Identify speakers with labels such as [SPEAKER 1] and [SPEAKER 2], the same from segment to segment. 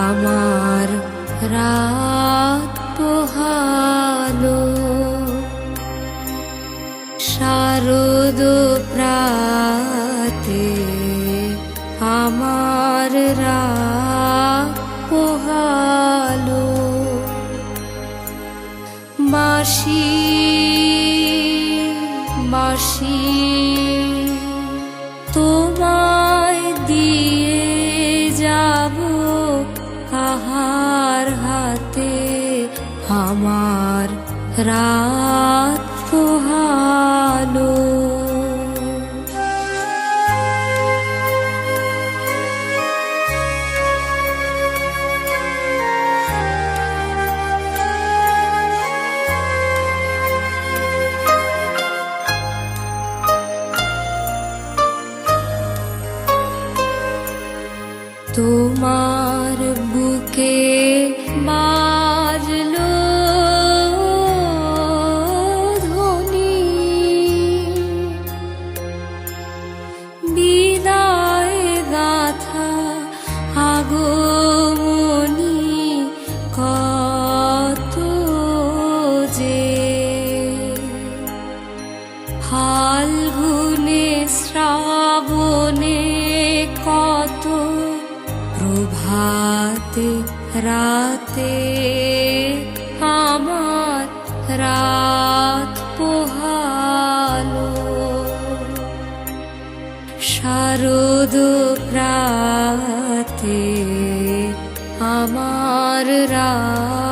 [SPEAKER 1] আমার রাত পোহালো। শারদ প্রাতে আমার রাত পোহালো। বাসি বাসি তোমায় দিয়ে আমার রাত পোহালো। তোমার কত যে ফাল্গুনে কত প্রভাতে রাতে আমার রাত পোহালো। শারদ প্রাতে আমার রাত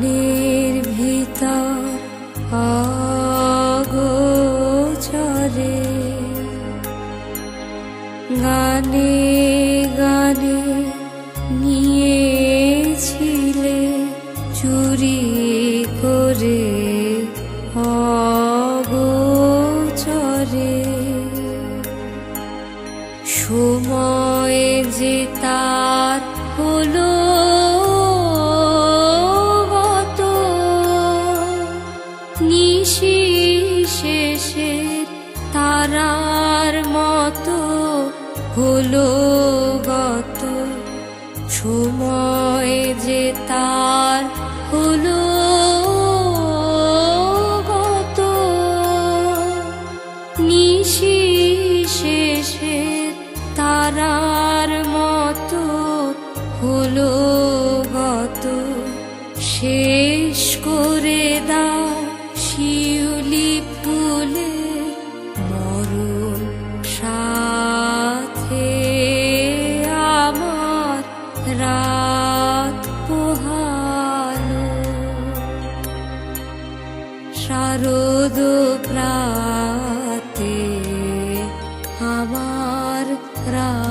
[SPEAKER 1] প্রাণের ভিতর অগোচরে। গানে গানে নিয়েছিলে চুরি করে অগোচরে। সময় যে তার হলো নিশি শেষে তারার মতো হলো গত। সময় যে তার হলো গত। নিশি শেষে তারার মতো হলো গত। শেষ করে দাও প্রাতে আমার রাত